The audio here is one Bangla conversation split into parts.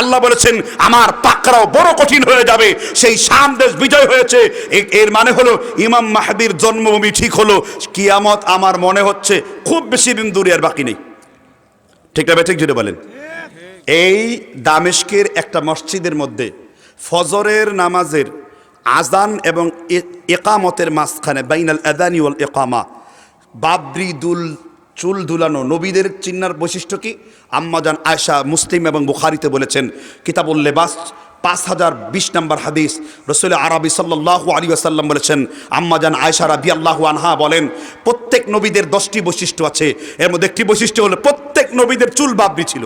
আল্লাহ বলেছেন, আমার পাকড়াও বড় কঠিন হয়ে যাবে। সেই শাম দেশ বিজয় হয়েছে। এর মানে হলো, ইমাম মাহাদির জন্মভূমি ঠিক হলো। কিয়ামত আমার মনে হচ্ছে খুব বেশি দিন দূরে আর বাকি নেই। ঠিক না ঠিক জুড়ে বলেন। এই দামেস্কের একটা মসজিদের মধ্যে ফজরের নামাজের আজান এবং একামতের মাঝখানে, বাইনাল আদানি ওয়াল একামা বাবরি দুল চুল দুলানো নবীদের চিন্নার বৈশিষ্ট্য কি? আম্মাজান আয়সা মুসলিম এবং বুখারিতে বলেছেন, কিতাবুল লেবাস, পাঁচ হাজার বিশ নম্বর হাদিস, রসুল আরবি সাল্লাহ আলী আসাল্লাম বলেছেন আম্মাজান আয়সা রাবি আল্লাহ আনহা বলেন, প্রত্যেক নবীদের দশটি বৈশিষ্ট্য আছে। এর মধ্যে একটি বৈশিষ্ট্য হলো প্রত্যেক নবীদের চুল বাবরি ছিল।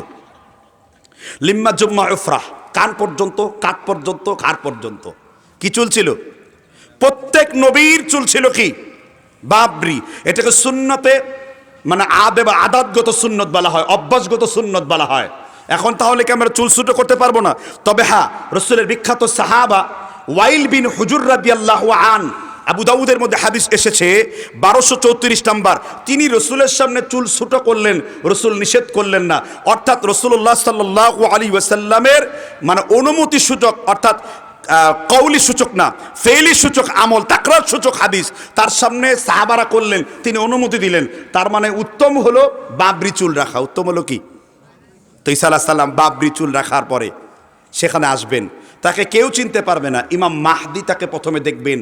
লিম্মা জুম্মা উফরাহ কান পর্যন্ত কাঠ পর্যন্ত, ঘাড় পর্যন্ত। কি চুল ছিল? প্রত্যেক নবীর চুল ছিল কি? বাবরি। এটাকে সুন্নতে মানে আদে বা আদাতগত সুন্নত বলা হয়, অভ্যাসগত সুন্নত বলা হয়। এখন তাহলে কি আমরা চুল ছুটো করতে পারব না? তবে হ্যাঁ রসুলের বিখ্যাত সাহাবা ওয়াইল বিন হুজুর রাদি আল্লাহ আন, আবু দাউদের মধ্যে হাদিস এসেছে, বারোশো চৌত্রিশ নাম্বার। তিনি রসুলের সামনে চুল ছুটো করলেন, রসুল নিষেধ করলেন না। অর্থাৎ রসুল্লাহ সাল্লাহ আলী ওয়াসাল্লামের মানে অনুমতি সূচক, অর্থাৎ কৌলি সূচক না ফেলি সূচক আমল, তাকরার সূচক হাদিস। তার সামনে সাহাবারা করলেন, তিনি অনুমতি দিলেন। তার মানে উত্তম হলো বাবরি চুল রাখা। উত্তম হলো কি? তো ঈসা আলাহ সাল্লাম বাবরি চুল রাখার পরে সেখানে আসবেন। তাকে কেউ চিনতে পারবে না। ইমাম মাহদি তাকে প্রথমে দেখবেন।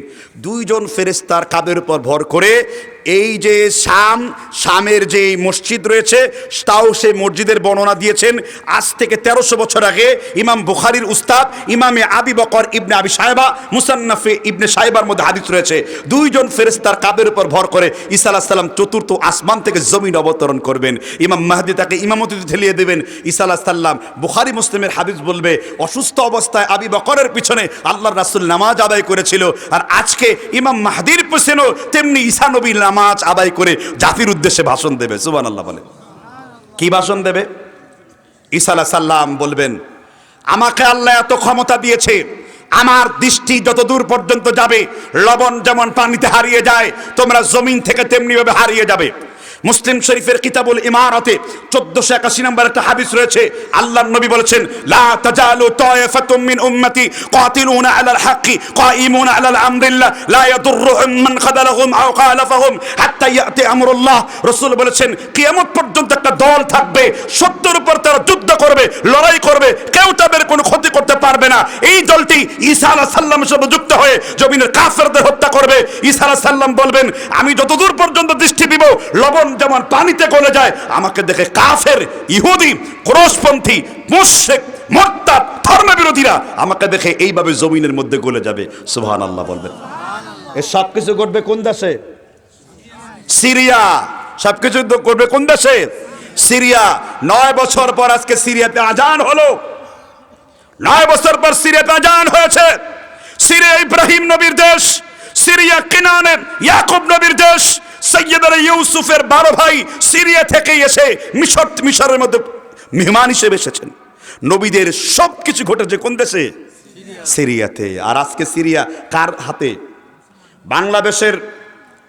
দুইজন ফেরেস্তার কাদের উপর ভর করে এই যে শাম, শামের যে মসজিদ রয়েছে, তাও সেই মসজিদের বর্ণনা দিয়েছেন। আজ থেকে তেরোশো বছর আগে ইমাম বুখারির উস্তাদ ইমামে আবি বকর ইবনে আবি সাহেবা, মুসান্নাফে ইবনে সাহেবার মধ্যে হাদিস রয়েছে। দুইজন ফেরেস্তার কাদের উপর ভর করে ঈসা আলাহ সাল্লাম চতুর্থ আসমান থেকে জমিন অবতরণ করবেন। ইমাম মাহদি তাকে ইমামতিতে ঠেলিয়ে দেবেন। ঈসা আলাহ সাল্লাম বুখারি মুসলিমের হাদিস বলবে, অসুস্থ অবস্থায় আবি বকরের পিছনে আল্লাহ রাসুল নামাজ আদায় করেছিল। আর আজকে ইমাম মাহদির পিছনেও তেমনি ঈসা নবী নামাজ আদায় করে জাতির উদ্দেশ্যে ভাষণ দেবে। সুবান আল্লাহ বলে কি ভাষণ দেবে? ঈসা আলাহ সাল্লাম বলবেন, আমাকে আল্লাহ এত ক্ষমতা দিয়েছে, আমার দৃষ্টি যত দূর পর্যন্ত যাবে, লবণ যেমন পানিতে হারিয়ে যায়, তোমরা জমিন থেকে তেমনি ভাবে হারিয়ে যাবে। মুসলিম শরীফের কিতাবুল ইমারতে চোদ্দশো একাশি নম্বর একটা হাদিস রয়েছে। আল্লাহ নবী বলেছেন বলেছেন, কিয়ামত পর্যন্ত একটা দল থাকবে, সত্যের উপর তারা যুদ্ধ করবে, লড়াই করবে, কেউ তাদের কোনো ক্ষতি করতে পারবে না। এই দলটি ঈসা আলাইহিস সাল্লামের সাথে যুক্ত হয়ে জমিনের কাফেরদের হত্যা করবে। ঈসা আলাইহিস সাল্লাম বলবেন, আমি যতদূর পর্যন্ত দৃষ্টি দিব, লবণ যেমন পানিতে গলে যায়, আমাকে দেখে কাফের, ইহুদি, ক্রোশপন্থী, মুশরিক মোরতাদ ধর্মবিরোধীরা আমাকে দেখে এইভাবে জমিনের মধ্যে গলে যাবে। সুবহানাল্লাহ বলবেন। এ সব কিছু ঘটবে কোন দেশে? সিরিয়া। সবকিছু তো করবে কোন দেশে? সিরিয়া। নয় বছর পর আজকে সিরিয়াতে আজান হলো। নয় বছর পর সিরিয়াতে আজান হয়েছে। সিরিয়া ইব্রাহিম নবীর দেশ, সিরিয়া কিনানে ইয়াকুব নবীর দেশ সৈয়দর ইউসুফের বারো ভাই সিরিয়া থেকে এসে মিশর মিশরের মধ্যে মেহমান হিসেবে এসেছেন। নবীদের সব কিছু ঘটেছে কোন দেশে? সিরিয়াতে। আর আজকে সিরিয়া কার হাতে? বাংলাদেশের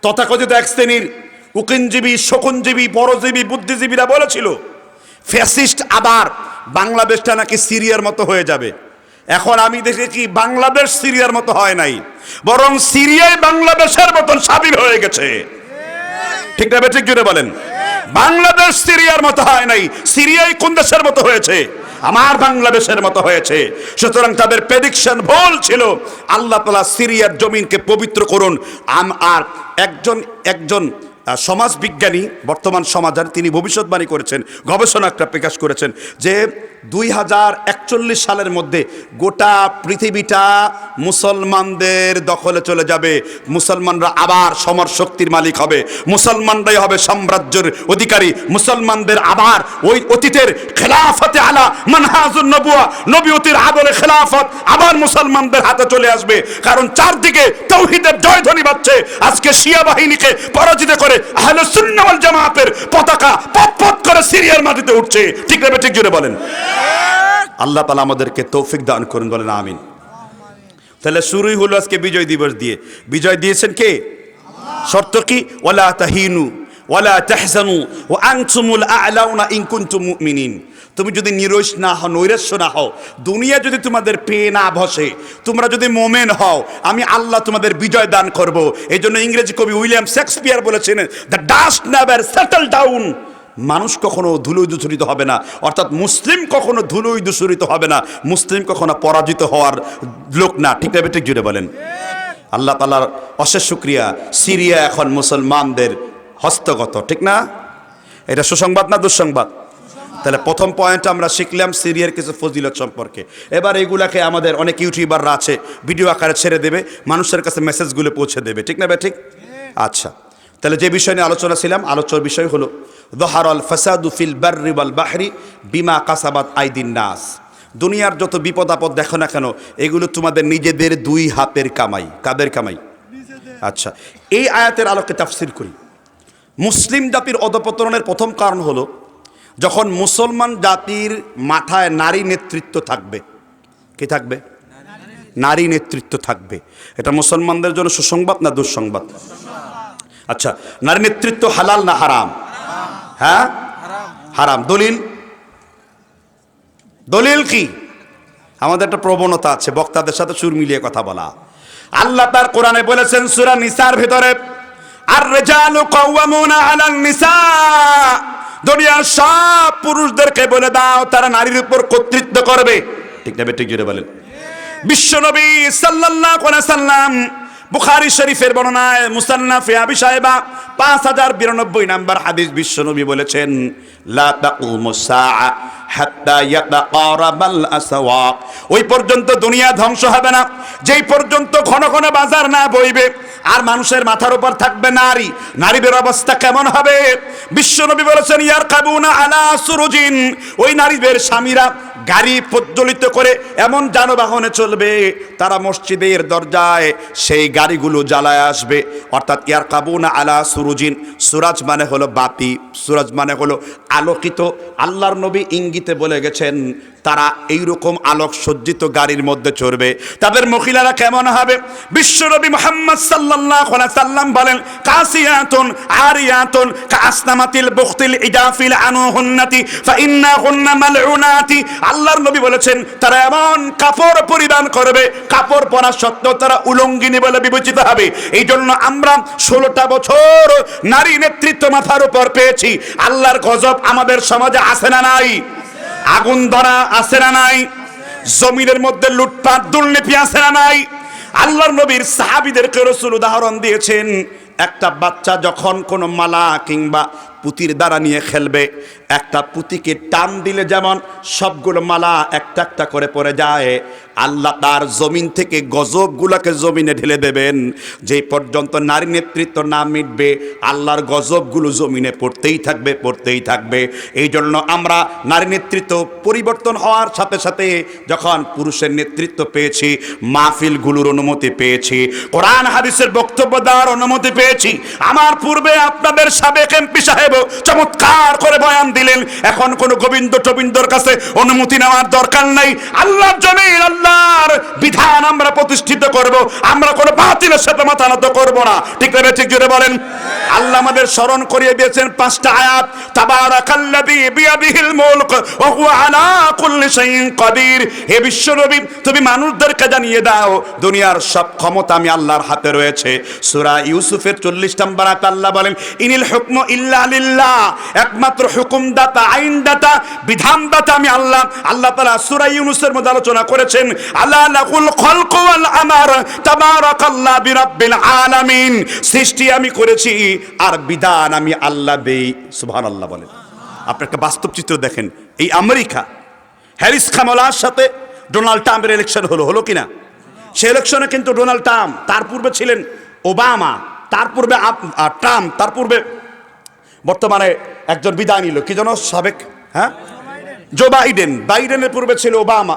তথাকথিত এক শ্রেণির উকিনজীবী শকুনজীবী, পরজীবী, বুদ্ধিজীবীরা বলেছিল, ফ্যাসিস্ট আবার বাংলাদেশটা নাকি সিরিয়ার মতো হয়ে যাবে। এখন আমি দেখেছি বাংলাদেশ সিরিয়ার মতো হয় নাই, বরং সিরিয়ায় বাংলাদেশের মতন স্বাধীন হয়ে গেছে। ঠিক না ঠিক জুড়ে বলেন। বাংলাদেশ সিরিয়ার মতো হয় নাই সিরিয়ায় কোন দেশের মতো হয়েছে? আমার বাংলাদেশের মতো হয়েছে। সুতরাং তাদের প্রেডিকশন ভুল ছিল। আল্লাহ তালা সিরিয়ার জমিনকে পবিত্র করুন। আম আর একজন একজন আহ, সমাজবিজ্ঞানী বর্তমান সমাজার তিনি ভবিষ্যৎবাণী করেছেন গবেষণা একটা প্রকাশ করেছেন যে দুই হাজার একচল্লিশ সালের মধ্যে গোটা পৃথিবীটা মুসলমানদের দখলে চলে যাবে। মুসলমানরা আবার সমর শক্তির মালিক হবে। মুসলমানরাই হবে সাম্রাজ্যের অধিকারী। মুসলমানদের আবার ওই অতীতের খেলাফতে আলা মানহাজুন নবুয়া নবীয়তির আদলে খেলাফত আবার মুসলমানদের হাতে চলে আসবে। কারণ চারদিকে তৌহিদের জয়ধ্বনি বাজছে। আজকে শিয়া বাহিনীকে পরাজিত করে আহলে সুন্নাহ ওয়াল জামাতের পতাকা পপ করে সিরিয়ার মাটিতে উঠছে। ঠিক না ঠিক জুড়ে বলেন। আল্লাহ তালা আমাদেরকে তৌফিক দান করুন, বলেন আমিন। তাহলে শুরুই হলো আজকে বিজয় দিবস দিয়ে। বিজয় দিয়েছেন কে? শর্ত কি? ওলা তাহিনু ওলা তাহজানু ও আনসুমুল আলাউনা ইন কুনতুম মুমিনিন। তুমি যদি নিরৈশ না হও, নৈরাশ্য না হও, দুনিয়া যদি তোমাদের পেয়ে না বসে, তোমরা যদি মোমেন হও, আমি আল্লাহ তোমাদের বিজয় দান করব। এই জন্য ইংরেজি কবি উইলিয়াম শেক্সপিয়ার বলেছেন the dust never settle down মানুষ কখনো ধুলোই দূষরিত হবে না। অর্থাৎ মুসলিম কখনো ধুলোই দূষরিত হবে না। মুসলিম কখনো পরাজিত হওয়ার লোক না। ঠিক না ঠিক জুড়ে বলেন। আল্লাহ তালার অশেষ শুক্রিয়া। সিরিয়া এখন মুসলমানদের হস্তগত, ঠিক না? এটা সুসংবাদ না দুঃসংবাদ? তাহলে প্রথম পয়েন্ট আমরা শিখলাম সিরিয়ার কিছু ফজিলত সম্পর্কে। এবার এগুলাকে আমাদের অনেক ইউটিউবাররা আছে, ভিডিও আকারে ছেড়ে দেবে, মানুষের কাছে মেসেজগুলো পৌঁছে দেবে। ঠিক না বে ঠিক? আচ্ছা। তাহলে যে বিষয় নিয়ে আলোচনা ছিলাম আলোচনার বিষয় হলো দহারল ফাসাদু ফিল বাররি ওয়াল বাহরি বিমা কাসাবাত আইদিন নাস। দুনিয়ার যত বিপদ আপদ দেখো না কেন এগুলো তোমাদের নিজেদের দুই হাতের কামাই। কাদের কামাই? আচ্ছা এই আয়াতের আলোকে তাফসির করি। মুসলিম জাতির অধপতনের প্রথম কারণ হলো যখন মুসলমান জাতির মাথায় নারী নেতৃত্ব থাকবে কি থাকবে? নারী নেতৃত্ব থাকবে। এটা মুসলমানদের জন্য সুসংবাদ না দুঃসংবাদ? আচ্ছা নারী নেতৃত্ব হালাল না হারাম? হ্যাঁ? হারাম। দলিল? দলিল কি? আমাদের একটা প্রবণতা আছে, বক্তাদের সাথে সুর মিলিয়ে কথা বলা। আল্লাহ তার কোরআনে বলেছেন, সূরা নিসার ভিতরে আর রেজালু কাওয়ামুনা আলান নিসা। দুনিয়ার সব পুরুষদেরকে বলে দাও, তারা নারীর উপর কর্তৃত্ব করবে। ঠিক না ঠিক জুড়ে বলেন। বিশ্বনবী সাল্লাল্লাহু আলাইহি সাল্লাম বুখারী শরীফের বর্ণনায় মুসান্নাফে আবি সাহেবা পাঁচ হাজার বিরানব্বই নাম্বার হাদিস বিশ্বনবী বলেছেন ওই পর্যন্ত দুনিয়া ধ্বংস হবে না। যেই পর্যন্ত ঘন ঘন বাজার না বইবে, আর মানুষের মাথার উপর থাকবে নারী, নারীদের অবস্থা কেমন হবে? বিশ্বনবী বলেছেন ইয়ার কাবুনা আলা সুরুজিন। ওই নারীদের স্বামীরা গাড়ি প্রজ্বলিত করে এমন যানবাহনে চলবে, তারা মসজিদের দরজায় সেই গাড়িগুলো জ্বালায় আসবে। অর্থাৎ ইয়ার কাবুনা আলা সুরুজিন, সুরাজ মানে হলো বাতি, সুরাজ মানে হলো আলোকিত। আল্লাহর নবী ইঙ্গিতে বলে গেছেন, তারা এইরকম আলোক সজ্জিত গাড়ির মধ্যে চড়বে। তাদের মহিলারা কেমন হবে? বিশ্বনবী মোহাম্মদ আলাইহি সাল্লাম বলেন, কাসিয়াতুন আরিয়াতুন কাসনামাতিল বুখতিল ইজাফিল আনুহুন্নাতি, ফাইন্নাহুন্না মালউনাতি আল্লাহর নবী বলেছেন, তারা এমন কাপড় পরিধান করবে, কাপড় পরা সত্ত্বেও তারা উলঙ্গিনী বলে বিবেচিত হবে। এই জন্য আমরা ষোলোটা বছর নারী নেতৃত্ব মাথার উপর পেয়েছি। আল্লাহর গজব আমাদের সমাজে আসে না নাই? আগুন ধরা আছে না নাই? জমিনের মধ্যে লুটপাট, দুর্নীতি আছে না নাই? আল্লাহর নবীর সাহাবিদেরকে রসুল উদাহরণ দিয়েছেন, একটা বাচ্চা যখন কোনো মালা কিংবা পুতির দ্বারা নিয়ে খেলবে। একটা পুতিকে টান দিলে যেমন সবগুলো মালা একটা একটা করে পড়ে যায়, আল্লাহ তার জমিন থেকে গজবগুলোকে জমিনে ঢেলে দেবেন। যেই পর্যন্ত নারী নেতৃত্ব না মিটবে, আল্লাহর গজবগুলো জমিনে পড়তেই থাকবে পড়তেই থাকবে। এই জন্য আমরা নারী নেতৃত্ব পরিবর্তন হওয়ার সাথে সাথে যখন পুরুষের নেতৃত্ব পেয়েছি, মাহফিলগুলোর অনুমতি পেয়েছি, কোরআন হাদিসের বক্তব্য দেওয়ার অনুমতি পেয়েছি, আমার পূর্বে আপনাদের সাবেক এমপি সাহেব চমৎকার করে বয়ান দিলেন। এখন কোনো গোবিন্দ টবিন্দর কাছে অনুমতি নেওয়ার দরকার নাই। আল্লাহর জমিন, আল্লাহর বিধান আমরা প্রতিষ্ঠিত করব। আমরা কোনো বাতিলের সাথে মাথা নত করব না। ঠিক আছে ঠিক জুড়ে বলেন। আল্লাহ আমাদের স্মরণ করিয়ে দিয়েছেন পাঁচটা আয়াত। মুলক আলা কুল্লি হে তুমি মানুষদেরকে জানিয়ে দাও, দুনিয়ার সব ক্ষমতা আমি আল্লাহর হাতে রয়েছে। সূরা ইউসুফের 40 নম্বর আয়াত আল্লাহ বলেন, ইনিল হুকমু ইল্লা লিল্লাহ একমাত্র হুকুমদাতা, আইনদাতা, বিধানদাতা আমি আল্লাহ। আল্লাহ তাআলা সূরা ইউনুসের মধ্যে আলোচনা করেছেন, আলা লাকুল খালকু ওয়াল আমার, তাবারাকাল্লাহ বিরাব্বিল আলামিন। সৃষ্টি আমি করেছি, আর বিধান আমি আল্লাহ দেই, সুবহানাল্লাহ বলেন। আপনি একটা বাস্তব চিত্র দেখেন, এই আমেরিকা, হ্যারিস খামলার সাথে ডোনাল্ড ট্রাম্পের ইলেকশন হলো হলো কিনা? সে ইলেকশনে কিন্তু ডোনাল্ড ট্রাম্প, তার পূর্বে ছিলেন ওবামা, তার পূর্বে ট্রাম্প, তার পূর্বে বর্তমানে একজন বিদায় নিল। কি যেন সাবেক হ্যাঁ? জো বাইডেন বাইডেনের পূর্বে ছিল ওবামা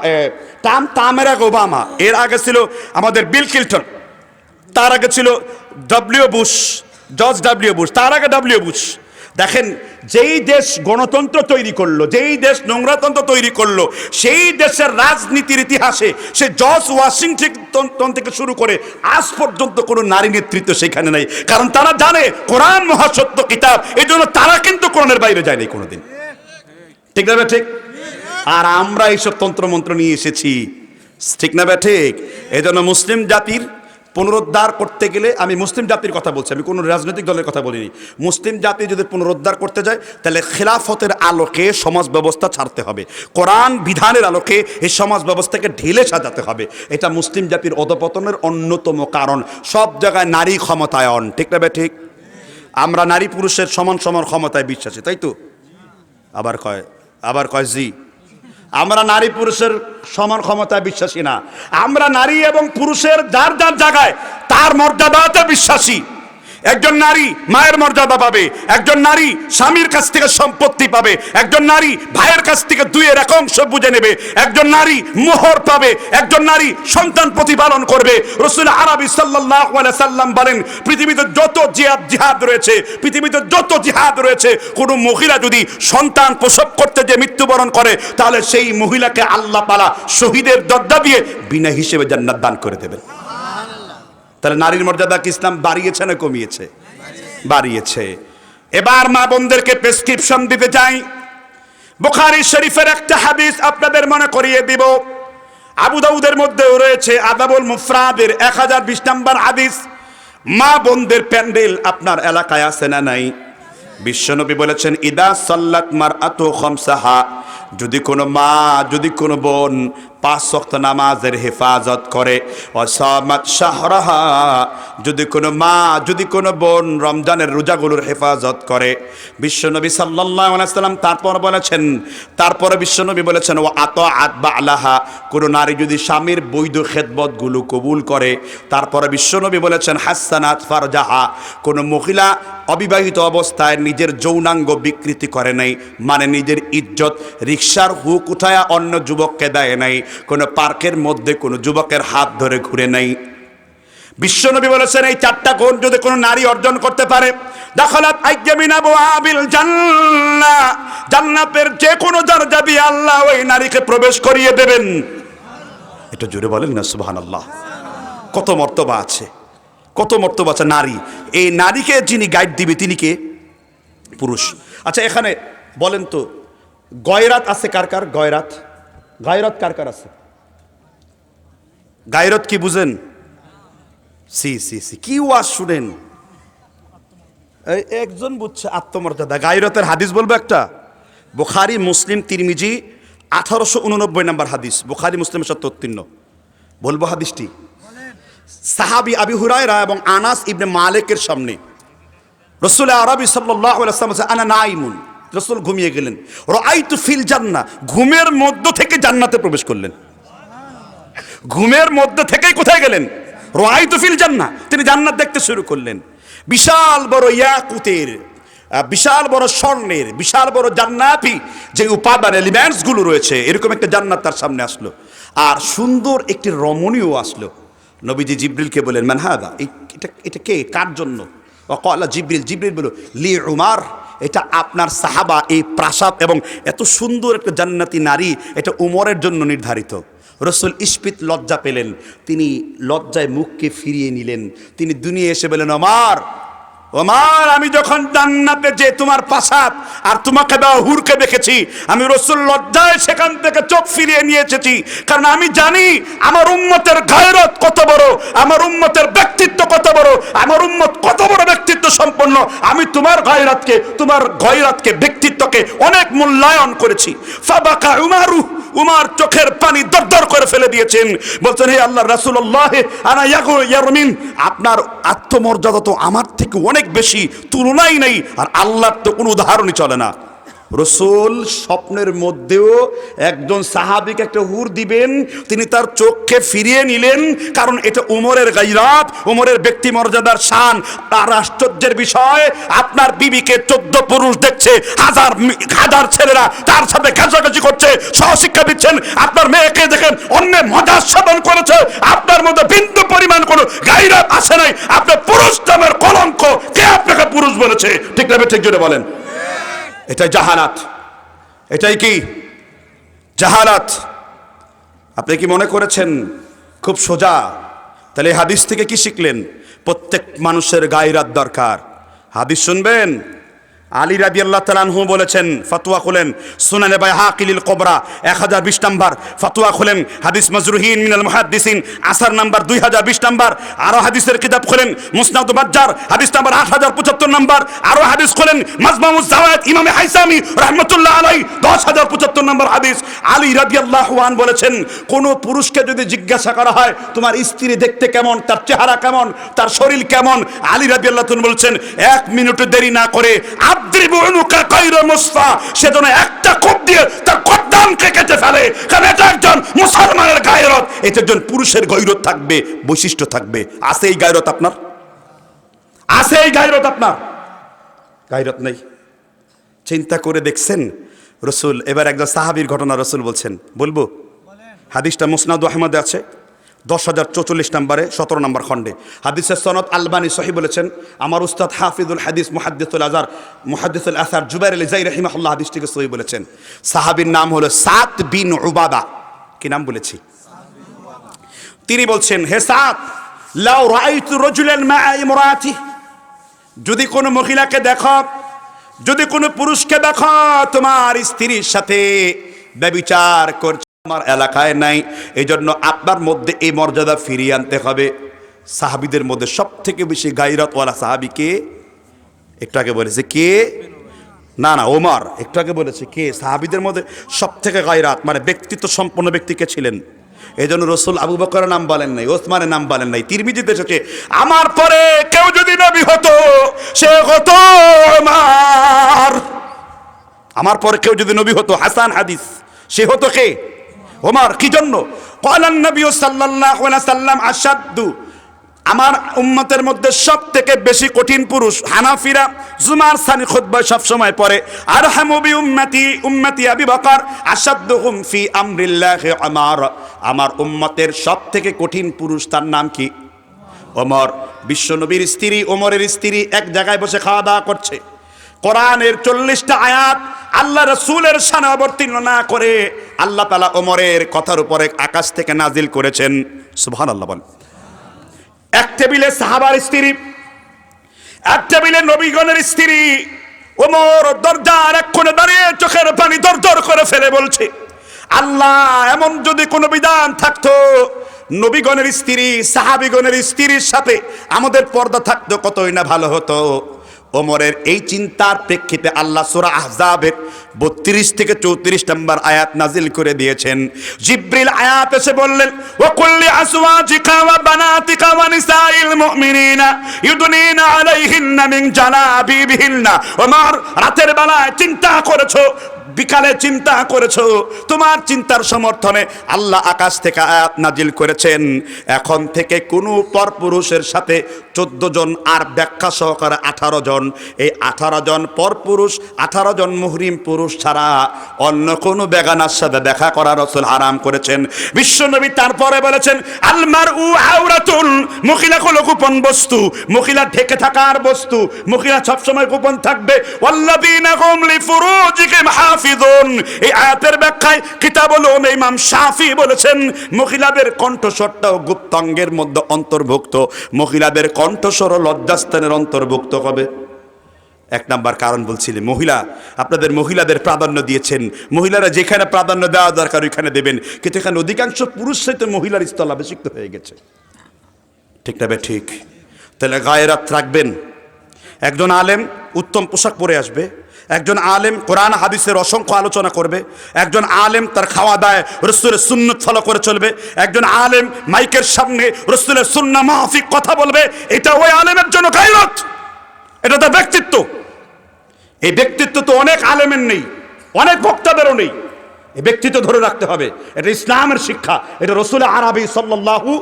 টাম তামের আগে ওবামা এর আগে ছিল আমাদের বিল কিল্টন তার আগে ছিল W Bush George W Bush তার আগে ডাব্লিউ বুশ দেখেন, যেই দেশ গণতন্ত্র তৈরি করল, যেই দেশ নোংরাতন্ত্র তৈরি করল, সেই দেশের রাজনীতির ইতিহাসে সে জর্জ ওয়াশিংটন থেকে শুরু করে আজ পর্যন্ত কোনো নারী নেতৃত্ব সেখানে নাই। কারণ তারা জানে, কোরআন মহাসত্য কিতাব এই জন্য তারা কিন্তু কোরআনের বাইরে যায়নি কোনোদিন। ঠিক না ঠিক আর আমরা এইসব তন্ত্রমন্ত্র নিয়ে এসেছি। ঠিক না ঠিক এই জন্য মুসলিম জাতির পুনরুদ্ধার করতে গেলে আমি মুসলিম জাতির কথা বলছি, আমি কোনো রাজনৈতিক দলের কথা বলিনি। মুসলিম জাতি যদি পুনরুদ্ধার করতে যায়, তাহলে খেলাফতের আলোকে সমাজ ব্যবস্থা ছাড়তে হবে। কোরআন বিধানের আলোকে এই সমাজ ব্যবস্থাকে ঢেলে সাজাতে হবে। এটা মুসলিম জাতির অধপতনের অন্যতম কারণ। সব জায়গায় নারী ক্ষমতায়ন, ঠিক না ঠিক? আমরা নারী পুরুষের সমান সমান ক্ষমতায় বিশ্বাসী, তাই তো? আবার কয় আবার কয় জি। আমরা নারী পুরুষের সমান ক্ষমতায় বিশ্বাসী না। আমরা নারী এবং পুরুষের যার যার জায়গায় তার মর্যাদাতে বিশ্বাসী। একজন নারী মায়ের মর্যাদা পাবে, একজন নারী স্বামীর কাছ থেকে সম্পত্তি পাবে, একজন নারী ভাইয়ের কাছ থেকে দুইয়ের এক অংশ বুঝে নেবে, একজন নারী মোহর পাবে, একজন নারী সন্তান প্রতিপালন করবে। রসুল আরবি সাল্লাম বলেন, পৃথিবীতে যত জিহাদ জিহাদ রয়েছে, পৃথিবীতে যত জিহাদ রয়েছে, কোনো মহিলা যদি সন্তান প্রসব করতে যে মৃত্যুবরণ করে, তাহলে সেই মহিলাকে আল্লাহ পালা শহীদের দরজা দিয়ে বিনা হিসেবে জান্নাত দান করে দেবেন। তাহলে নারীর মর্যাদা কি ইসলাম বাড়িয়েছে না কমিয়েছে? বাড়িয়েছে। এবার মা বোনদেরকে প্রেসক্রিপশন দিতে চাই। বুখারি শরীফের একটা হাদিস আপনাদের মনে করিয়ে দিব। আবু দাউদের মধ্যেও রয়েছে আদাবুল মুফরাদের এক হাজার বিশ নম্বর হাদিস। মা বোনদের প্যান্ডেল আপনার এলাকায় আছে না নাই? বিশ্বনবী বলেছেন, ইদা সাল্লাত মার আতো খমসাহা। যদি কোনো মা, যদি কোনো বোন পাঁচ শক্ত নামাজের হেফাজত করে। অসামাত শাহরাহা, যদি কোনো মা, যদি কোনো বোন রমজানের রোজাগুলোর হেফাজত করে। বিশ্বনবী সাল্লাম তারপর বলেছেন, তারপরে বিশ্বনবী বলেছেন ও আত আত বা আলাহা কোনো নারী যদি স্বামীর বৈধ খেদবতগুলো কবুল করে, তারপরে বিশ্বনবী বলেছেন, হাসানাত ফারজাহা কোনো মহিলা অবিবাহিত অবস্থায় নিজের যৌনাঙ্গ বিকৃতি করে নাই মানে নিজের ইজ্জত রিক্সার হুক উঠায়া অন্য যুবককে দেয় নাই। কোনো পার্কের মধ্যে কোনো যুবকের হাত ধরে ঘুরে নাই। বিশ্বনবী বলেছেন, এই চারটা গুণ যদি কোনো নারী অর্জন করতে পারে জান্নাতের যে কোনো দরজা দিয়ে আল্লাহ ওই নারীকে প্রবেশ করিয়ে দেবেন। এটা জুড়ে বলেন না, সুবহানাল্লাহ। কত মর্তবা আছে, কত মর্তবা আছে নারী। এই নারীকে যিনি গাইড দিবে, তিনি কে? পুরুষ। আচ্ছা এখানে বলেন তো, গয়রাত আছে কার কার? গয়রাত। গায়রত কার কার আছে? গায়রত কি বুঝেন? সি সি সি, কি ওয়াজ শুনেন? একজন বুঝছে আত্মমর্যাদা। গায়রতের হাদিস বলব একটা। বুখারি, মুসলিম, তিরমিজি, আঠারোশো উননব্বই নম্বর হাদিস। বুখারি, মুসলিম সত্য উত্তীর্ণ। বলব হাদিসটি। সাহাবি আবি হুরায়রা এবং আনাস ইবনে মালিকের সামনে। রসুল আরবি সাল্লাহ আনা নাইমুন। রসুল ঘুমিয়ে গেলেন। রাইতু ফিল জান্না, ঘুমের মধ্য থেকে জান্নাতে প্রবেশ করলেন। ঘুমের মধ্যে থেকেই কোথায় গেলেন? রাইতু ফিল জান্না, তিনি জান্নাত দেখতে শুরু করলেন। বিশাল বড় ইয়াকুতের বিশাল বড় স্বর্ণের, বিশাল বড় জান্নাতি যে উপাদান এলিমেন্টসগুলো রয়েছে, এরকম একটা জান্নাত তার সামনে আসলো। আর সুন্দর একটি রমণীয় আসলো। নবীজি জিব্রিলকে বলেন মানহাদা এটা এটা কে? কার জন্য? কলা জিব্রিল জিব্রিল বলো লি উমার, এটা আপনার সাহাবা, এই প্রাসাদ এবং এত সুন্দর একটা জান্নাতি নারী, এটা উমরের জন্য নির্ধারিত। রসুল ইস্পিত লজ্জা পেলেন। তিনি লজ্জায় মুখকে ফিরিয়ে নিলেন। তিনি দুনিয়া এসে বলেন আমার ওমার, আমি যখন জান্নাতে যে তোমার পাশাত আর তোমাকে দেওয়া হুরকে দেখেছি, আমি রসুল লজ্জায় সেখান থেকে চোখ ফিরিয়ে নিয়ে এসেছি কারণ আমি জানি আমার উম্মতের গায়রত কত বড়, আমার উম্মতের ব্যক্তিত্ব কত বড়, আমার উম্মত কত বড় ব্যক্তিত্ব সম্পন্ন। আমি তোমার গায়রাতকে, তোমার গয়রাতকে, ব্যক্তিত্বকে অনেক মূল্যায়ন করেছি। ফাবাকা উমারু উমার চোখের পানি দরদর করে ফেলে দিয়েছেন। বলছেন, হে আল্লাহ রাসুল্লাহ আপনার আত্মমর্যাদা তো আমার থেকে অনেক বেশি, তুলনাই নেই, আর আল্লাহর তো কোনো উদাহরণই চলে না। রসুল স্বপ্নের মধ্যেও একজন সাহাবিকে একটা হুর দিবেন, তিনি তার চোখকে ফিরিয়ে নিলেন, কারণ এটা উমরের গাইরাত, উমরের ব্যক্তি মর্যাদার শান। তার আশ্চর্যের বিষয়, আপনার বিবিকে চোদ্দ পুরুষ দেখছে, হাজার হাজার ছেলেরা তার সাথে ঘাঁচাঘাঁচি করছে, সহশিক্ষা দিচ্ছেন, আপনার মেয়েকে দেখেন অন্য মজা সাধন করেছে, আপনার মধ্যে বিন্দু পরিমাণ কোনো গাইরাত আসে নাই, আপনার পুরুষ নামের কলঙ্ক, কে আপনাকে পুরুষ বলেছে? ঠিক না ঠিক জুড়ে বলেন। এটাই জাহানাত। এটাই কি? জাহানাত। আপনি কি মনে করেছেন খুব সোজা? তাহলে হাদিস থেকে কি শিখলেন? প্রত্যেক মানুষের গায়রাত দরকার। হাদিস শুনবেন? আলী রাবি আল্লাহ তালানহু বলেছেন, ফতুয়া খুলেন, সুনানে বাই হাকিলিল কোবরা, এক হাজার বিশ নাম্বার। ফতুয়া খুলেন, হাদিস মজরুহিন মিনাল মুহাদ্দিসিন, আসার নাম্বার দুই হাজার বিশ নাম্বার। আরও হাদিসের কিতাব খুলেন, মুসনাদ বাজ্জার, হাদিস নাম্বার আট হাজার পঁচাত্তর নাম্বার। আরও হাদিস খুলেন মাজমামুজ জাওয়াত ইমামে হাইসামি, রহমতুল্লাহ আলাই দশ হাজার পঁচাত্তর নম্বর হাদিস। আলী রাবি আল্লাহ বলেছেন, কোন পুরুষকে যদি জিজ্ঞাসা করা হয়, তোমার স্ত্রী দেখতে কেমন? তার চেহারা কেমন? তার শরীর কেমন? আলী রাবি আল্লাহ বলছেন, এক মিনিট দেরি না করে মুসফা সেজন্য একটা কোপ দিয়ে তার কদ্দামকে কেটে ফেলে। কারণ এটা একজন মুসলমানের গায়রত। এটা একজন পুরুষের গৈরত থাকবে, বৈশিষ্ট্য থাকবে। আছে এই গায়রত আপনার? আছে এই গায়রত আপনার? গায়রত নেই। চিন্তা করে দেখছেন? রসুল, এবার একজন সাহাবীর ঘটনা রসুল বলছেন। বলব? হাদিসটা মুসনাদ আহমদে আছে? দশ হাজার চৌচল্লিশ নম্বরে, সতেরো নম্বর খণ্ডে। হাদিসের সনদ আলবানি সহি বলেছেন, আমার উস্তাদ হাফিজুল হাদিস মুহাদ্দিসুল আজার, মুহাদ্দিসুল আসার জুবাইর আলী জাই রহিমাহুল্লাহ হাদিসটিকে সহি বলেছেন। সাহাবীর নাম হলো সাত বিন উবাদা। কি নাম বলেছি? তিনি বলছেন, হে সাত লাউ রাইতু রজুলান মা যদি কোনো মহিলাকে দেখো, যদি কোনো পুরুষকে দেখো, তোমার স্ত্রীর সাথে ব্যবিচার করছে আমার এলাকায় নাই এই জন্য আপনার মধ্যে এই মর্যাদা ফিরিয়ে আনতে হবে। সাহাবিদের মধ্যে সব থেকে বেশি গাইরতওয়ালা সাহাবিকে একটু আগে বলেছে, কে? না না, ওমর। একটু আগে বলেছে, কে? সাহাবিদের মধ্যে সব থেকে গায়রাত মানে ব্যক্তিত্ব সম্পন্ন ব্যক্তি কে ছিলেন? এই জন্য রসুল আবু বকরের নাম বলেন নাই, ওসমানের নাম বলেন নাই, তিরমিজিতে এসেছে, আমার পরে কেউ যদি নবী হতো, সে হতো আমার পরে কেউ যদি নবী হতো, হাসান হাদিস, সে হতো কে? ওমর, কি জন্য? কলান নবী সাল্লাল্লাহু আলাইহি সাল্লাম আসাদ্দু আমার উম্মতের মধ্যে সব থেকে বেশি কঠিন পুরুষ হানাফিরা, জুমার সানি খুতবা সব সময় পড়ে। আর হামুবি উম্মতি উম্মতি আবি বকর আসাদ্দুহুম ফি আমরিল্লাহ আমার আমার উম্মতের সব থেকে কঠিন পুরুষ তার নাম কি? ওমর। বিশ্বনবীর স্ত্রী, ওমরের স্ত্রী এক জায়গায় বসে খাওয়া দাওয়া করছে। কোরআনের চল্লিশটা আয়াত আল্লাহ রসুলের সানে অবতীর্ণ না করে আল্লাহ তালা ওমরের কথার উপরে আকাশ থেকে নাজিল করেছেন। সুবহান আল্লাহ বল এক টেবিলে সাহাবার স্ত্রী, এক টেবিলে নবীগণের স্ত্রী, ওমর দরজার এক কোণে দাঁড়িয়ে চোখের পানি দর দর করে ফেলে বলছে, আল্লাহ, এমন যদি কোনো বিধান থাকতো, নবীগণের স্ত্রী, সাহাবিগণের স্ত্রীর সাথে আমাদের পর্দা থাকতো কতই না ভালো হতো? ওমরের এই চিন্তার প্রেক্ষিতে আল্লাহ সুরা আহজাবের বত্রিশ থেকে চৌত্রিশ নম্বর আয়াত নাজিল করে দিয়েছেন। জিব্রিল আয়াত এসে বললেন ও কুল্লি আসওয়াজিকা ওয়া বানাতিকা ওয়া নিসাইল মুমিনিনা ইউদনিনা আলাইহিন্না মিন জালাবিবিহিন্না। ওমর, রাতের বেলায় চিন্তা করেছ বিকালে চিন্তা করেছ? তোমার চিন্তার সমর্থনে আল্লাহ আকাশ থেকে আয়াত নাজিল করেছেন। এখন থেকে কোনো পরপুরুষের সাথে চোদ্দ জন আর ব্যাখ্যা সহকারে আঠারো জন। এই আঠারো জন পরপুরুষ আঠারো জন মুহরিম পুরুষ ছাড়া অন্য কোনো বেগানার সাথে দেখা করা রসুল হারাম করেছেন। বিশ্বনবী তারপরে বলেছেন আলমার উ আউরাতুল মহিলা হলো গোপন বস্তু। মহিলা ঢেকে থাকার বস্তু। মহিলা সবসময় গোপন থাকবে। ওয়াল্লাযীনা হুম লিফুরুজিহিম হাফিজুন। এই আয়াতের ব্যাখ্যায় কিতাবুল উম ইমাম শাফি বলেছেন, মহিলাদের কণ্ঠস্বরটাও গুপ্তাঙ্গের মধ্যে অন্তর্ভুক্ত। মহিলাদের কণ্ঠস্বর লজ্জাস্থানের অন্তর্ভুক্ত হবে। এক নাম্বার কারণ বলছিলেন, মহিলা, আপনাদের মহিলাদের প্রাধান্য দিয়েছেন। মহিলারা যেখানে প্রাধান্য দেওয়া দরকার, ওইখানে দেবেন। কিন্তু এখানে অধিকাংশ পুরুষ সাথে মহিলার স্থলাভিষিক্ত হয়ে গেছে। ঠিক না ঠিক? তাহলে গায়ে রাত রাখবেন। একজন আলেম উত্তম পোশাক পরে আসবে। একজন আলেম কোরআন, হাদিসের অসংখ্য আলোচনা করবে, একজন আলেম তার খাওয়া দায় রসুলের সুন্নত ফলো করে চলবে, একজন আলেম মাইকের সামনে রসুলের সুন্না মাহফিক কথা বলবে, এটা ওই আলেমের জন্য গাইরত, এটা তার ব্যক্তিত্ব। এই ব্যক্তিত্ব তো অনেক আলেমের নেই, অনেক বক্তাদেরও নেই। এই ব্যক্তিত্ব ধরে রাখতে হবে, এটা ইসলামের শিক্ষা, এটা রসুল আরবি সাল্লাল্লাহু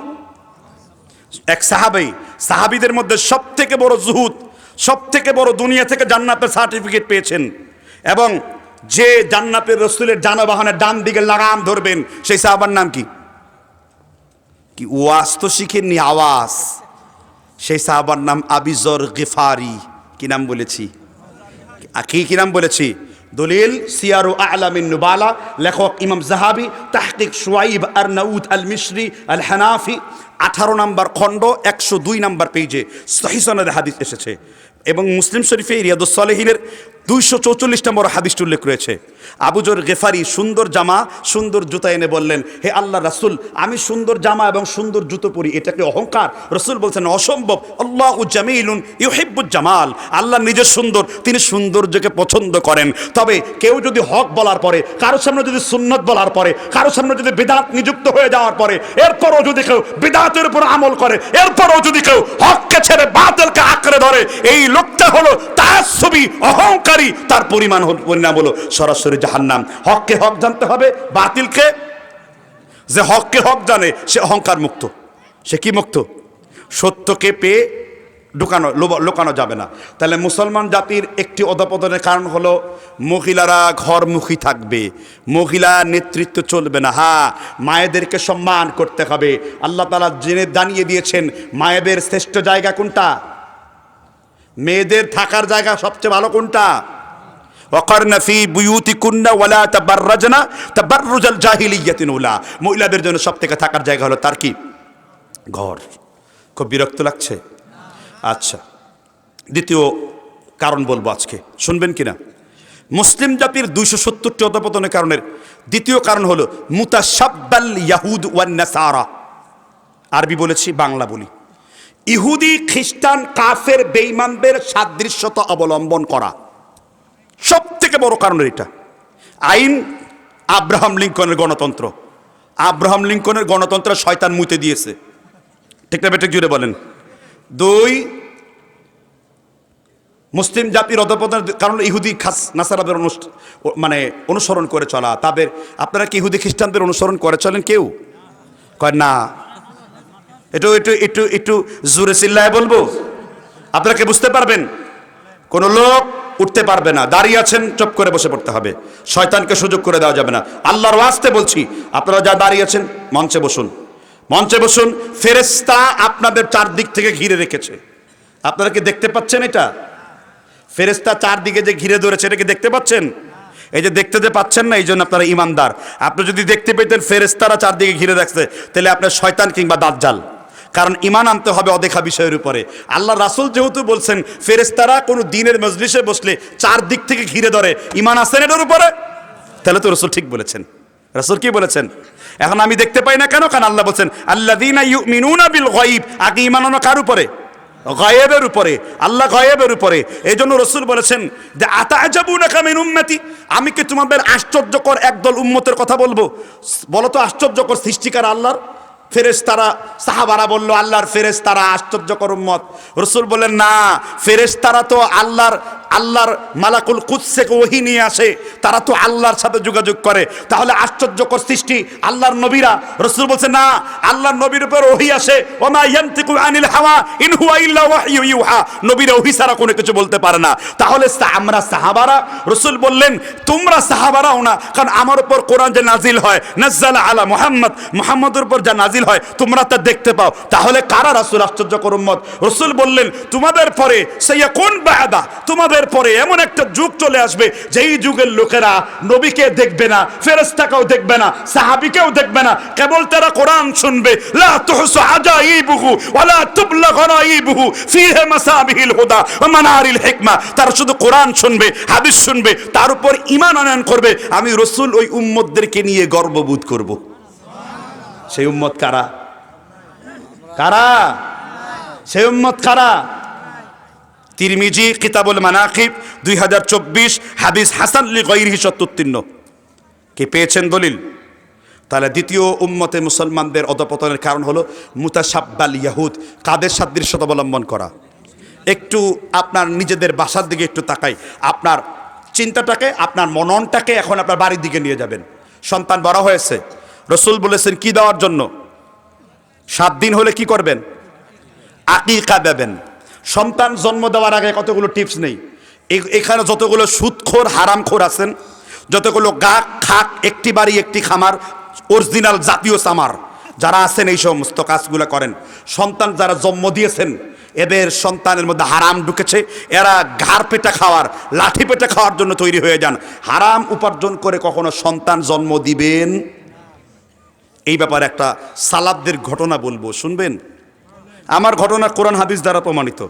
এক সাহাবি, সাহাবিদের মধ্যে সব থেকে বড় জুহুদ সব থেকে বড় দুনিয়া থেকে জান্নাতের সার্টিফিকেট পেয়েছেন। এবং যে জান্নাতের রসুলের যানবাহনের ডান দিকে লাগাম ধরবেন, সেই সাহাবার নাম কি? কি ওয়াজ তো শিখেননি, আওয়াজ। সেই সাহাবার নাম আবিজর গিফারি। কি নাম বলেছি? কি কি নাম বলেছি? দলিল, সিয়ারু আলামিন নুবালা, লেখক ইমাম জাহাবি, তাহকিক সোয়াইব আর নাউদ আল মিশরি আল হানাফি আঠারো নম্বর খণ্ড, একশো দুই নম্বর পেজে সহিসনের হাদিস এসেছে। এবং মুসলিম শরীফে রিয়াদুসলেহিনের দুইশো চৌচল্লিশ নম্বর হাদিসটি উল্লেখ রয়েছে। আবুজর গেফারি, সুন্দর জামা, সুন্দর জুতা এনে বললেন, হে আল্লাহ রাসুল, আমি সুন্দর জামা এবং সুন্দর জুতো পরি এটাকে অহংকার? রসুল বলছেন, অসম্ভব। আল্লাহ জামিলুন ইউহিব্বুজ জামাল। আল্লাহ নিজে সুন্দর, তিনি সৌন্দর্যকে পছন্দ করেন। তবে কেউ যদি হক বলার পরে, কারও সামনে যদি সুন্নত বলার পরে, কারও সামনে যদি বিদাত নিযুক্ত হয়ে যাওয়ার পরে, এরপরও যদি কেউ বিদাতের উপর আমল করে, এরপরও যদি কেউ হককে ছেড়ে বাতিলকে আঁকড়ে ধরে, এই লোকটা হলো তার ছবি অহংকারী, তার পরিমাণ পরিণাম হলো সরাসরি জাহান্নাম। হককে হক জানতে হবে, বাতিলকে। যে হককে হক জানে, সে অহংকার মুক্ত। সে কি মুক্ত? সত্যকে পেয়ে ঢুকানো লোকানো যাবে না। তাহলে মুসলমান জাতির একটি অধপতনের কারণ হলো মহিলারা ঘরমুখী থাকবে। মহিলা নেতৃত্ব চলবে না। হ্যাঁ মায়েদেরকে সম্মান করতে হবে। আল্লাহ তালা জেনে জানিয়ে দিয়েছেন, মায়েদের শ্রেষ্ঠ জায়গা কোনটা? মেয়েদের থাকার জায়গা সবচেয়ে ভালো কোনটা? মহিলাদের জন্য সবথেকে থাকার জায়গা হলো তার কি? ঘর। খুব বিরক্ত লাগছে? আচ্ছা। দ্বিতীয় কারণ বলব আজকে। শুনবেন কিনা? মুসলিম জাতির দুইশো সত্তরটি অধপতনের কারণের দ্বিতীয় কারণ হলো মুতাসাব্বাল ইয়াহুদ ওয়ান নাসারা। আরবি বলেছি, বাংলা বলি। ইহুদি, খ্রিস্টান, কাফের বেইমানদের সাদৃশ্যতা অবলম্বন করা। সব থেকে বড় কারণ এটা। আইন আব্রাহাম লিঙ্কনের গণতন্ত্র। আব্রাহাম লিঙ্কনের গণতন্ত্র শয়তান মুতে দিয়েছে। ঠিক না বেটেক জুড়ে বলেন, দুই, মুসলিম জাতির অধপতনের কারণ ইহুদি খাস নাসারাদের অনুষ্ঠান মানে অনুসরণ করে চলা। তাদের, আপনারা কি ইহুদি, খ্রিস্টানদের অনুসরণ করে চলেন কেউ? কয়, না। একটু একটু একটু একটু জোরে চিল্লায় বলব? আপনারা কি বুঝতে পারবেন? কোনো লোক উঠতে পারবে না, দাঁড়িয়ে আছেন, চুপ করে বসে পড়তে হবে। শয়তানকে সুযোগ করে দেওয়া যাবে না। আল্লাহর ওয়াস্তে বলছি, আপনারা যা দাঁড়িয়ে আছেন, মঞ্চে বসুন। মঞ্চে বসুন ফেরেস্তা আপনাদের চারদিক থেকে ঘিরে রেখেছে। আপনারা কি দেখতে পাচ্ছেন এটা? ফেরেস্তা চারদিকে যে ঘিরে ধরেছে, এটা কি দেখতে পাচ্ছেন? এই যে দেখতে যে পাচ্ছেন না, এই জন্য আপনারা ইমানদার। আপনি যদি দেখতে পেতেন ফেরেস্তারা চারদিকে ঘিরে রাখছে, তাহলে আপনার শয়তান কিংবা দাজ্জাল। কারণ ইমান আনতে হবে অদেখা বিষয়ের উপরে। আল্লাহ রাসুল যেহেতু বলছেন ফেরেস্তারা কোনো দিনের মজলিসে বসলে চারদিক থেকে ঘিরে ধরে, ইমান আসেন এটার উপরে? তাহলে তো রসুল ঠিক বলেছেন। রসুল কি বলেছেন? এখন আমি দেখতে পাই না কেন? কারণ আল্লাহ বলছেন আল্লাহ মিনুনা বিল গয়ব। আগে ইমান আনো কার উপরে? গয়েবের উপরে। আল্লাহ গয়েবের উপরে। এই জন্য রসুল বলেছেন যে আতাজাবু না কামিন উম্মতি। আমি কি তোমাদের আশ্চর্যকর একদল উম্মতের কথা বলব? বলো তো, আশ্চর্যকর সৃষ্টিকার আল্লাহর? ফেরেস তারা সাহাবারা বলল আল্লাহর ফেরেস্তারা আশ্চর্যকর উম্মত। রসুল বলেন না ফেরেস্তারা তো আল্লাহর আল্লাহর মালাকুল কুৎসেকে ওহি নিয়ে আসে, তারা তো আল্লাহর সাথে যোগাযোগ করে। তাহলে আশ্চর্যকর সৃষ্টি, আল্লাহর নবীরা। রসুল বলছে, না, আল্লাহর নবীর উপর ওহি আসে। আনিল হাওয়া ওহি কোনো কিছু বলতে পারে না। তাহলে আমরা সাহাবারা, রসুল বললেন, তোমরা সাহাবারাও না, কারণ আমার উপর কোরআন যে নাজিল হয়, নাজ্জালা আলা মুহাম্মদ, মুহাম্মদের উপর যা নাজিল হয়, তোমরা তা দেখতে পাও। তাহলে কারা রাসূল? আশ্চর্যকর উম্মত। রসুল বললেন, তোমাদের পরে সেইয়া কোন বাদা তোমাদের পরে এমন একটা যুগ চলে আসবে, যেই যুগের লোকেরা নবীকে দেখবে না, ফেরেশতাকেও দেখবে না, সাহাবীকেও দেখবে না। কেবল তারা কোরআন শুনবে, লা তুহসু ফিহি মাসাবিহিল হুদা ওয়া মানারিল হিকমা। তারা শুধু কোরআন শুনবে, হাদিস শুনবে, তার উপর ঈমান আনয়ন করবে। আমি রসূল ওই উম্মতদেরকে নিয়ে গর্ববোধ করব। সেই উম্মত কারা? কারা? সেই উম্মত কারা? তিরমিজি, কিতাবুল মানাকিব, দুই হাজার চব্বিশ, হাদিস হাসান লি গৈরিহি সত্তোত্তীর্ণ কে পেয়েছেন দলিল? তাহলে দ্বিতীয় উম্মতে মুসলমানদের অধপতনের কারণ হলো মুতাসাব্বাল ইয়াহুদ, কাদের সাদৃশ্যতা অবলম্বন করা? একটু আপনার নিজেদের বাসার দিকে একটু তাকাই। আপনার চিন্তাটাকে, আপনার মননটাকে এখন আপনার বাড়ির দিকে নিয়ে যাবেন। সন্তান বড় হয়েছে। রসুল বলেছেন, কি দেওয়ার জন্য? সাত দিন হলে কি করবেন? আকিকা দেবেন। সন্তান জন্ম দেওয়ার আগে কতগুলো টিপস নেই। এখানে যতগুলো সুদখোর, হারামখোর আছেন, যতগুলো গা খাক, একটি বাড়ি, একটি খামার, অরিজিনাল জাতীয় সামার যারা আছেন এই সমস্ত কাজগুলো করেন। সন্তান যারা জন্ম দিয়েছেন, এদের সন্তানের মধ্যে হারাম ঢুকেছে, এরা ঘাড় পেটা খাওয়ার, লাঠি পেটা খাওয়ার জন্য তৈরি হয়ে যান। হারাম উপার্জন করে কখনো সন্তান জন্ম দিবেন? এই ব্যাপারে একটা সালাদদের ঘটনা বলব, শুনবেন? আমার ঘটনা কোরআন হাদিস দ্বারা প্রমাণিত।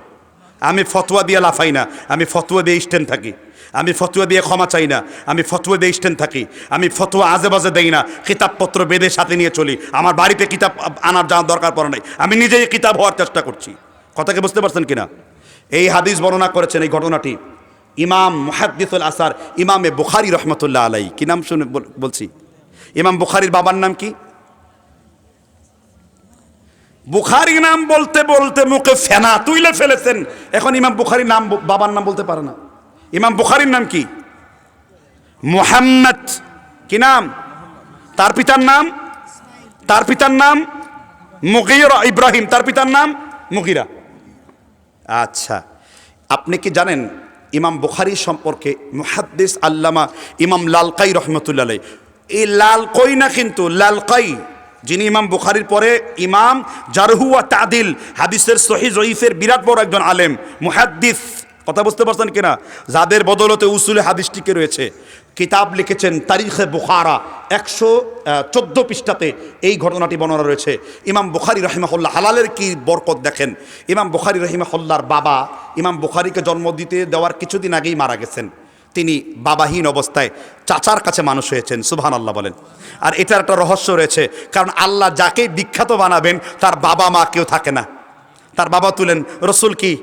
আমি ফতোয়া দিয়ে লাফাই না, আমি ফতোয়া দিয়ে স্ট্যান্ড থাকি। আমি ফতোয়া দিয়ে ক্ষমা চাই না, আমি ফতোয়া দিয়ে স্ট্যান্ড থাকি। আমি ফতোয়া আজে বাজে দেই না, কিতাবপত্র বেঁধে সাথে নিয়ে চলি। আমার বাড়িতে কিতাব আনার যাওয়ার দরকার পড়ে নাই। আমি নিজেই কিতাব হওয়ার চেষ্টা করছি। কথাকে বুঝতে পারছেন কিনা? এই হাদিস বর্ণনা করেছেন এই ঘটনাটি ইমাম মুহাদ্দিসুল আসার ইমামে বুখারি রহমতুল্লাহ আলাই কি নাম শুনে বল- বলছি? ইমাম বুখারির বাবার নাম কি? বুখারি নাম বলতে বলতে মুখে ফেনা তুইলে ফেলেছেন। এখন ইমাম বুখারির নাম বাবার নাম বলতে পারে না। ইমাম বুখারির নাম কি? মুহাম্মদ। কি নাম? তার পিতার নাম? তার পিতার নাম? মুগিরা ইব্রাহিম। তার পিতার নাম? মুগিরা। আচ্ছা। আপনি কি জানেন, ইমাম বুখারি সম্পর্কে মুহাদ্দিস আল্লামা ইমাম লালকাই রহমতুল্লাহ এই লালকই না কিন্তু লালকাই? যিনি ইমাম বুখারির পরে ইমাম জারহুয়া তাদিল, হাদিসের সহি জয়ীফের বিরাট বড় একজন আলেম, মুহাদ্দিস। কথা বুঝতে পারছেন কিনা? যাদের বদলতে উসুলে হাদিসটিকে রয়েছে। কিতাব লিখেছেন তারিখে বুখারা, একশো চোদ্দ পৃষ্ঠাতে এই ঘটনাটি বর্ণনা রয়েছে। ইমাম বুখারি রহিমাহুল্লাহ হালালের কি বরকত দেখেন? ইমাম বুখারি রহিমাহুল্লার বাবা ইমাম বুখারিকে জন্ম দিতে দেওয়ার কিছুদিন আগেই মারা গেছেন। তিনি বাবাহীন অবস্থায় চাচার কাছে মানুষ হয়েছেন সুবহান আল্লাহ বলেন। আর এটার একটা রহস্য রয়েছে, কারণ আল্লাহ যাকে বিখ্যাত বানাবেন, তার বাবা মা কেউ থাকে না। তার বাবা তুলেন রসুল কি?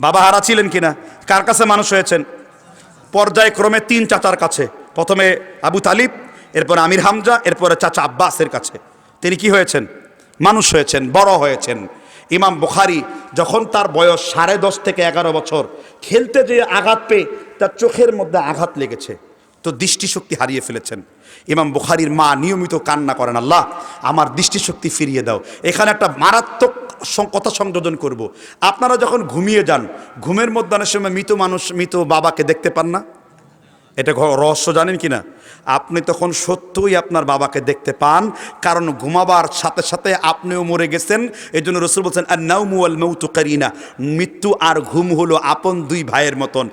বাবা হারা ছিলেন কিনা? কার কাছে মানুষ হয়েছেন? পর্যায়ক্রমে তিন চাচার কাছে। প্রথমে আবু তালিব, এরপরে আমির হামজা, এরপরে চাচা আব্বাসের কাছে। তিনি কি হয়েছেন? মানুষ হয়েছেন, বড় হয়েছেন। ইমাম বুখারি যখন তার বয়স সাড়ে দশ থেকে এগারো বছর, খেলতে যে আঘাত পেয়ে তার চোখের মধ্যে আঘাত লেগেছে, তো দৃষ্টিশক্তি হারিয়ে ফেলেছেন। ইমাম বুখারির মা নিয়মিত কান্না করেন, আল্লাহ, আমার দৃষ্টিশক্তি ফিরিয়ে দাও। এখানে একটা মারাত্মক কথা সংযোজন করব। আপনারা যখন ঘুমিয়ে যান, ঘুমের মধ্যে অনেক সময় মৃত মানুষ, মৃত বাবাকে দেখতে পান না? এটা রহস্য জানেন কি না আপনি তখন সত্যই আপনার বাবাকে দেখতে পান, কারণ ঘুমাবার সাথে সাথে আপনিও মরে গেছেন। এই জন্য রসুল বলছেন আর নাউমু আল মৌতু কারিনা। মৃত্যু আর ঘুম হলো আপন দুই ভাইয়ের মতন।